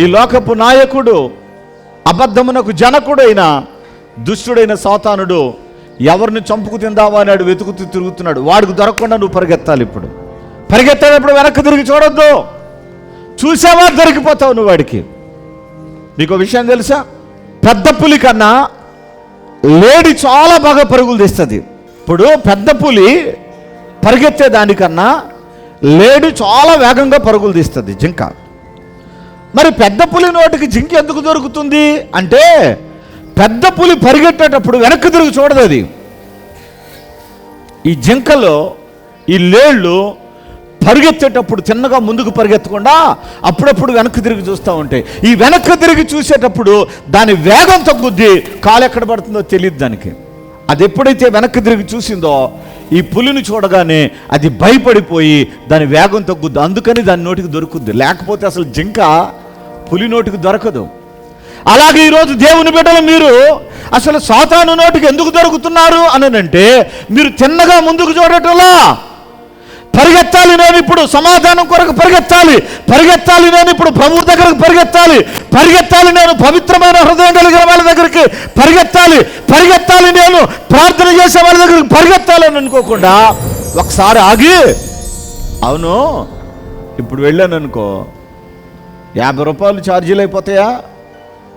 ఈ లోకపు నాయకుడు అబద్ధమునకు జనకుడైన దుష్టుడైన సాతానుడు ఎవరిని చంపుకు తిందావా అని వెతుకుతూ తిరుగుతున్నాడు. వాడికి దొరకకుండా నువ్వు పరిగెత్తాలి ఇప్పుడు. పరిగెత్తేటప్పుడు వెనక్కి తిరిగి చూడొద్దు. చూసావా దొరికిపోతావు నువ్వు వాడికి. మీకు విషయం తెలుసా? పెద్ద పులి కన్నా లేడి చాలా బాగా పరుగులు తీస్తుంది. ఇప్పుడు పెద్ద పులి పరిగెత్తే దానికన్నా లేడి చాలా వేగంగా పరుగులు తీస్తుంది జింక. మరి పెద్ద పులి నోటికి జింక ఎందుకు దొరుకుతుంది? అంటే పెద్ద పులి పరిగెట్టేటప్పుడు వెనక్కి తిరిగి చూడదు అది. ఈ జింకలో ఈ లేళ్ళు పరిగెత్తేటప్పుడు చిన్నగా ముందుకు పరిగెత్తకుండా అప్పుడప్పుడు వెనక్కి తిరిగి చూస్తూ ఉంటాయి. ఈ వెనక్కి తిరిగి చూసేటప్పుడు దాని వేగం తగ్గుద్ది. కాలు ఎక్కడ పడుతుందో తెలియదు దానికి. అది ఎప్పుడైతే వెనక్కి తిరిగి చూసిందో ఈ పులిని చూడగానే అది భయపడిపోయి దాని వేగం తగ్గుద్ది. అందుకని దాని నోటికి దొరుకుద్ది. లేకపోతే అసలు జింక పులి నోటికి దొరకదు. అలాగే ఈరోజు దేవుని బిడ్డలు మీరు అసలు సాతాను నోటికి ఎందుకు దొరుకుతున్నారు అని అంటే మీరు తిన్నగా ముందుకు చూడటంలా. పరిగెత్తాలి నేను ఇప్పుడు సమాధానం కొరకు పరిగెత్తాలి. పరిగెత్తాలి నేను ఇప్పుడు ప్రభు దగ్గరకు పరిగెత్తాలి. పరిగెత్తాలి నేను పవిత్రమైన హృదయం కలిగిన వాళ్ళ దగ్గరికి పరిగెత్తాలి. పరిగెత్తాలి నేను ప్రార్థన చేసే వాళ్ళ దగ్గరికి పరిగెత్తాలని అనుకోకుండా ఒకసారి ఆగి అవును ఇప్పుడు వెళ్ళాను అనుకో. యాభై రూపాయలు ఛార్జీలు అయిపోతాయా?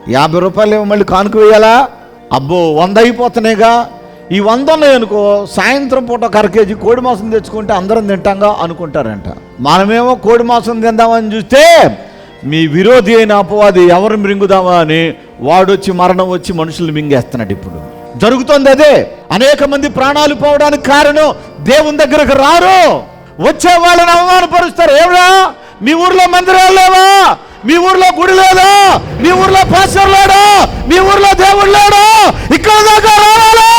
యాభై రూపాయలు మళ్ళీ కానుక వేయాలా? అబ్బో వంద అయిపోతున్నాయిగా. ఈ వంద ఉన్నాయనుకో సాయంత్రం పూట ఒక కోడి మాంసం తెచ్చుకుంటే అందరం తింటాంగా అనుకుంటారంట. మనమేమో కోడి మాంసం తిందామని చూస్తే మీ విరోధి అయిన అపవాది ఎవరు మింగుదామా అని వాడొచ్చి మరణం వచ్చి మనుషులు మింగేస్తున్నాడు ఇప్పుడు. జరుగుతోంది అదే. అనేక మంది ప్రాణాలు పోవడానికి కారణం దేవుని దగ్గరకు రారు. వచ్చే వాళ్ళని అవమానపరుస్తారు. ఏమిరా? మీ ఊర్లో మందిరాలు లేవా? మీ ఊర్లో గుడి లేదా? మీ ఊర్లో పాస్టర్ లేడా? మీ ఊర్లో దేవుడు లేడా? ఇక్కడ దాకా రావాలా?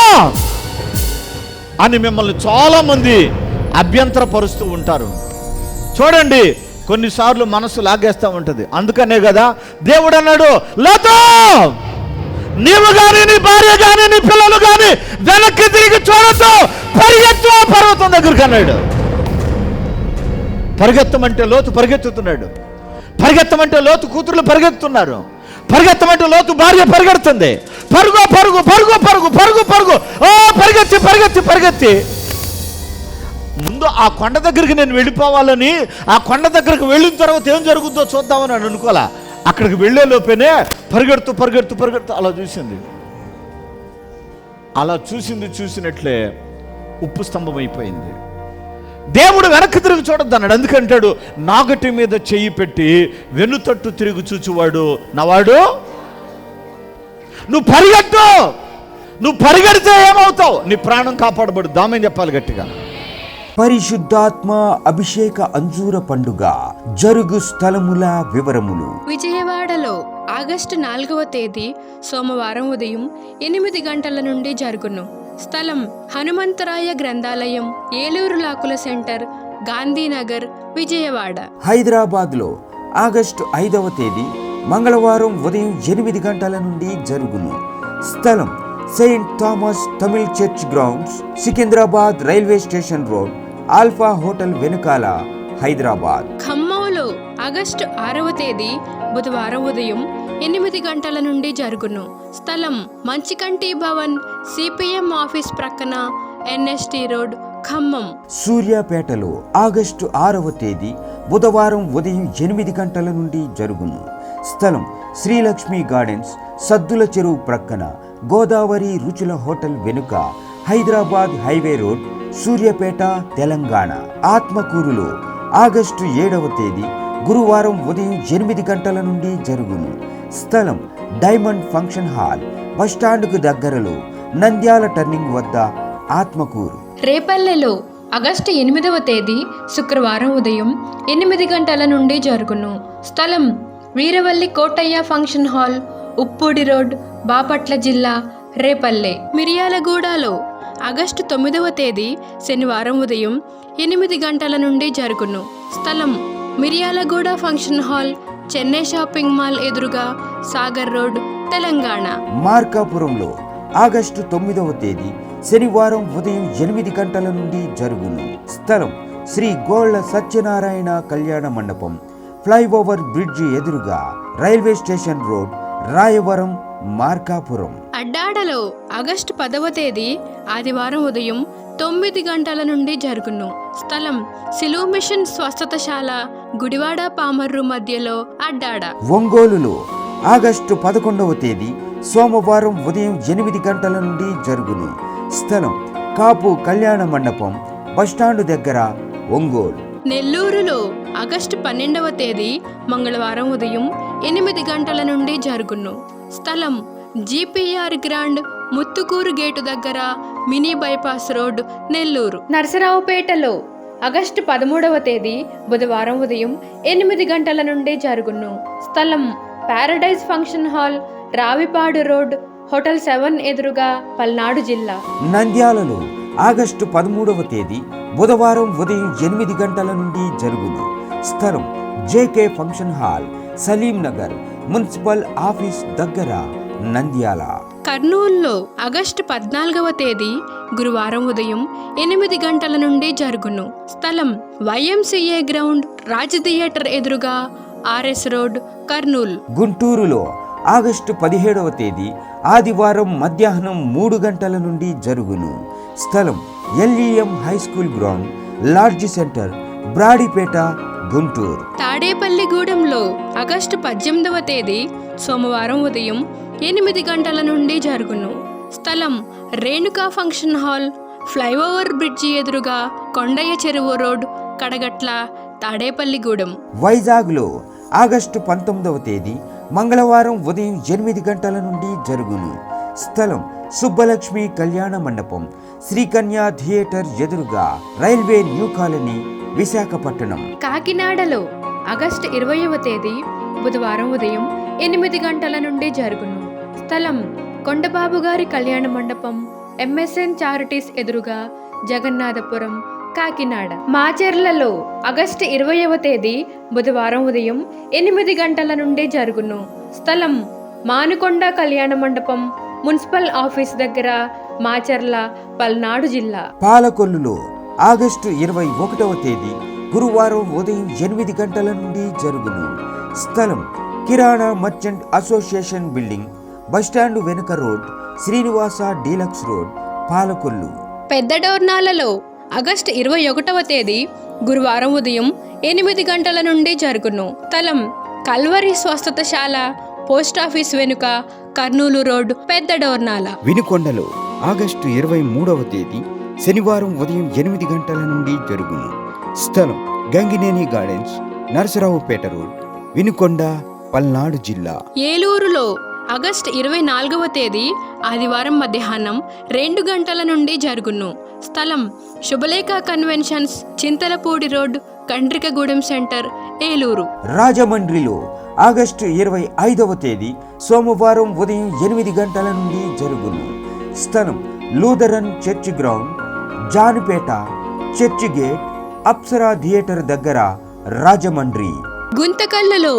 అని మిమ్మల్ని చాలా మంది అభ్యంతరపరుస్తూ ఉంటారు. చూడండి కొన్నిసార్లు మనసు లాగేస్తూ ఉంటుంది. అందుకనే కదా దేవుడు అన్నాడు లేతో నీవు కానీ నీ భార్య కానీ నీ పిల్లలు కానీ వెనక్కి తిరిగి చూడతో పరిగెత్తు పర్వతం దగ్గరికి అన్నాడు. పరిగెత్తమంటే లోతు పరిగెత్తుతున్నాడు. పరిగెత్తమంటే లోతు కూతుర్లు పరిగెత్తుతున్నారు. పరిగెత్తమంటే లోతు భార్య పరిగెడుతుంది. పరుగు పరుగు పరుగు పరుగు పరుగు పరుగు. ఓ పరిగెత్తి పరిగెత్తి పరిగెత్తి. ముందు ఆ కొండ దగ్గరికి నేను వెళ్ళిపోవాలని ఆ కొండ దగ్గరికి వెళ్ళిన తర్వాత ఏం జరుగుతుందో చూద్దామని అని అనుకోలే అక్కడికి వెళ్ళే లోపేనే పరిగెడుతూ పరిగెడుతూ పరిగెడుతూ అలా చూసింది. అలా చూసింది చూసినట్లే ఉప్పు స్తంభం అయిపోయింది. దేవుడు వెనక్కి తిరిగి చూడొద్దు అన్నాడు ఎందుకంటాడు? నాగటి మీద చెయ్యి పెట్టి వెన్నుతట్టు తిరిగి చూచువాడు. నవాడు? నువ్వు పరిగెట్టు నువ్వు పరిగెడితే ఏమవుతావు? నీ ప్రాణం కాపాడబడు. దామని చెప్పాలి గట్టిగా? పరిశుద్ధాత్మ అభిషేక అంజూర పండుగ జరుగు స్థలముల వివరములు. విజయవాడలో ఆగస్టు నాలుగవ తేదీ సోమవారం ఉదయం ఎనిమిది గంటల నుండి జరుగును. స్థలం హనుమంతరాయ గ్రంథాలయం ఏలూరు లాకుల సెంటర్ గాంధీనగర్ విజయవాడ. హైదరాబాద్లో ఆగస్టు ఐదవ తేదీ మంగళవారం ఉదయం ఎనిమిది గంటల నుండి జరుగును. స్థలం Saint Thomas Tamil church grounds Secunderabad railway station road Alpha hotel వెనుకాల హైదరాబాద్. ఆగస్టు ఆరవ తేదీ బుధవారం ఉదయం ఎనిమిది గంటల నుండి జరుగును. స్థలం మంచికంటి భవన్ సిపిఎం ఆఫీస్ ప్రక్కన ఎన్ఎస్టి రోడ్ ఖమ్మం. సూర్యాపేటలో ఆగస్టు ఆరవ తేదీ బుధవారం ఉదయం ఎనిమిది గంటల నుండి జరుగును. స్థలం శ్రీలక్ష్మి గార్డెన్స్ సద్దుల చెరువు ప్రక్కన గోదావరి రుచుల హోటల్ వెనుక హైదరాబాద్ హైవే రోడ్ సూర్యాపేట తెలంగాణ. ఆత్మకూరులో ఆగస్టు ఏడవ తేదీ గురువారం ఉదయం ఎనిమిది గంటల నుండి జరుగును. స్థలం డైమండ్ ఫంక్షన్ హాల్. బస్టాండ్కు దగ్గరలో నంద్యాల టర్నింగ్ వద్ద ఆత్మకూరు. రేపల్లెలో ఆగస్టు ఎనిమిదవ తేదీ శుక్రవారం ఉదయం ఎనిమిది గంటల నుండి జరుగును. స్థలం Veeravalli Kotaiah function hall Uppudi road Bapatla జిల్లా రేపల్లె. మిర్యాలగూడలో ఆగస్టు తొమ్మిదవ తేదీ శనివారం ఉదయం ఎనిమిది గంటల నుండి జరుగును. స్థలం Miryalaguda function hall Chennai shopping mall ఎదురుగా సాగర్ రోడ్ తెలంగాణ. మార్కాపురంలో ఆగస్టు తొమ్మిదవ తేదీ శనివారం ఉదయం ఎనిమిది గంటల నుండి జరుగును. స్థలం శ్రీ గోళ్ళ సత్యనారాయణ కళ్యాణ మండపం. ఫ్లైఓవర్ బ్రిడ్జి ఎదురుగా railway station road Rayavaram Markapuram. అడ్డాడలో August పదవ తేదీ ఆదివారం ఉదయం తొమ్మిది గంటల నుండి జరుగును. స్థలం సిలువు మిషన్ స్వస్థతశాల గుడివాడ పామర్రు మధ్యలో అడ్డాడ. ఒంగోలులో ఆగస్టు పదకొండవ తేదీ సోమవారం ఉదయం ఎనిమిది గంటల నుండి జరుగును. స్థలం కాపు కళ్యాణ మండపం బస్టాండు దగ్గర ఒంగోలు. నెల్లూరులో ఆగస్టు పన్నెండవ తేదీ మంగళవారం ఉదయం ఎనిమిది గంటల నుండి జరుగును. స్థలం జీపీఆర్ గ్రాండ్ ముత్తుకూరు గేటు దగ్గర మినీ బైపాస్ రోడ్ నెల్లూరు. నరసరావుపేటలో ఆగస్టు పదమూడవ తేదీ బుధవారం ఉదయం ఎనిమిది గంటల నుండి జరుగును. స్థలం paradise function hall Ravipadu road hotel seven ఎదురుగా పల్నాడు జిల్లా. నంద్యాలలో ఆగస్టు పదమూడవ తేదీ బుధవారం ఉదయం ఎనిమిది గంటల నుండి జరుగును. స్థలం JK function hall Saleem Nagar municipal office దగ్గర నంద్యాల. కర్నూలులో ఆగస్టు పద్నాలుగవ తేదీ గురువారం ఉదయం ఎనిమిది గంటల నుండి జరుగును. స్థలం వైఎంసీఏ గ్రౌండ్ రాజ్ థియేటర్ ఎదురుగా ఆర్ఎస్ రోడ్ కర్నూలు. గుంటూరులో ఆగస్టు పదిహేడవ తేదీ ఆదివారం మధ్యాహ్నం మూడు గంటల నుండి జరుగును. స్థలం LEM high school ground large centre Brodipet Guntur. తాడేపల్లిగూడెంలో August పద్దెనిమిదవ తేదీ సోమవారం ఉదయం ఎనిమిది గంటల నుండి జరుగును. స్థలం Renuka function hall flyover bridge ఎదురుగా కొండయ్య చెరువు రోడ్ కడగట్ల తాడేపల్లిగూడెం వైజాగ్లో ఆగస్టు పంతొమ్మిదవ తేదీ మంగళవారం ఉదయం ఎనిమిది గంటల నుండి జరుగును. స్థలం సుబ్బలక్ష్మి కళ్యాణ మండపం శ్రీకన్య థియేటర్ ఎదురుగా రైల్వే న్యూ కాలనీ విశాఖపట్నం. కాకినాడలో ఆగస్టు ఇరవయవ తేదీ బుధవారం ఉదయం ఎనిమిది గంటల నుండి జరుగును. స్థలం కొండబాబు గారి కళ్యాణ మండపం ఎంఎస్ఎన్ చారిటీస్ ఎదురుగా జగన్నాథపురం కాకినాడ. మాచెర్లలో ఆగస్టు ఇరవయవ తేదీ బుధవారం ఉదయం ఎనిమిది గంటల నుండి జరుగును. స్థలం మానుకొండ కళ్యాణ మండపం మున్సిపల్ ఆఫీస్ దగ్గర మాచర్ల పల్నాడు జిల్లా. పాలకొల్లులో ఆగస్టు ఇరవై ఒకటవ తేదీ గురువారం ఉదయం ఎనిమిది గంటల నుండి జరుగును. స్థలం కిరాణా merchant association building bus stand వెనుక road Srinivasa deluxe road Palakollu. పెద్ద డోర్నాలలో ఆగస్టు ఇరవై ఒకటవ తేదీ గురువారం ఉదయం ఎనిమిది గంటల నుండి జరుగును. స్థలం కల్వరి స్వస్థతశాల పోస్ట్ ఆఫీస్ వెనుక కర్నూలు రోడ్ పెద్ద డోర్నాల. వినుకొండలో ఆగస్టు ఇరవై మూడవ తేదీ శనివారం ఉదయం ఎనిమిది గంటల నుండి జరుగును. స్థలం గంగినేని గార్డెన్స్ నరసరావుపేట రోడ్ వినుకొండ పల్నాడు జిల్లా. ఏలూరులో ఆగస్టు ఇరవై నాలుగవ తేదీ ఆదివారం మధ్యాహ్నం రెండు గంటల నుండి జరుగును. స్థలం Subhalekha conventions Chintalapudi road Kandrikagudem centre Eluru. రాజమండ్రిలో ఆగస్టు ఇరవై ఐదవ తేదీ సోమవారం ఉదయం ఎనిమిది గంటల నుండి జరుగును. స్థలం Lutheran church ground Janipeta church gate Apsara theatre దగ్గర రాజమండ్రి. గుంతకల్లులో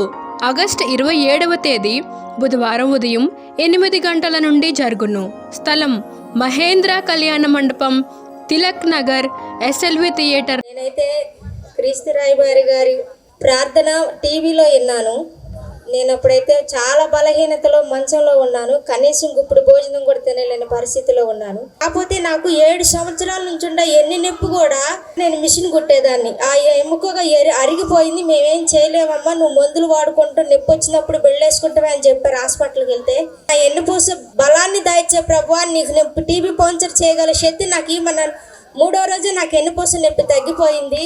ఆగస్టు ఇరవై ఏడవ తేదీ బుధవారం ఉదయం ఎనిమిది గంటల నుండి జరుగును. స్థలం మహేంద్ర కళ్యాణ మండపం తిలక్ నగర్ ఎస్ఎల్వి థియేటర్. నేనైతే క్రీస్తు రాయబారి గారి ప్రార్థన టీవీలో విన్నాను. నేను అప్పుడైతే చాలా బలహీనతలో మంచంలో ఉన్నాను. కనీసం ఇప్పుడు భోజనం కూడా తినలేని పరిస్థితిలో ఉన్నాను. కాకపోతే నాకు ఏడు సంవత్సరాల నుంచి ఉండే ఎన్ని నొప్పి కూడా నేను మిషన్ కుట్టేదాన్ని. ఆ ఎముకగా ఎరి అరిగిపోయింది. మేమేం చేయలేమమ్మా నువ్వు మందులు వాడుకుంటూ నొప్పి వచ్చినప్పుడు బెళ్ళేసుకుంటావే అని చెప్పారు హాస్పిటల్కి వెళ్తే ఆ ఎన్నుపూస బలాన్ని దాయిచ్చే ప్రభు నీకు నొప్పి టీబీ పంచర్ చేయగల శక్తి నాకు ఏమన్నా మూడో రోజు నాకు ఎన్నుపూస నొప్పి తగ్గిపోయింది.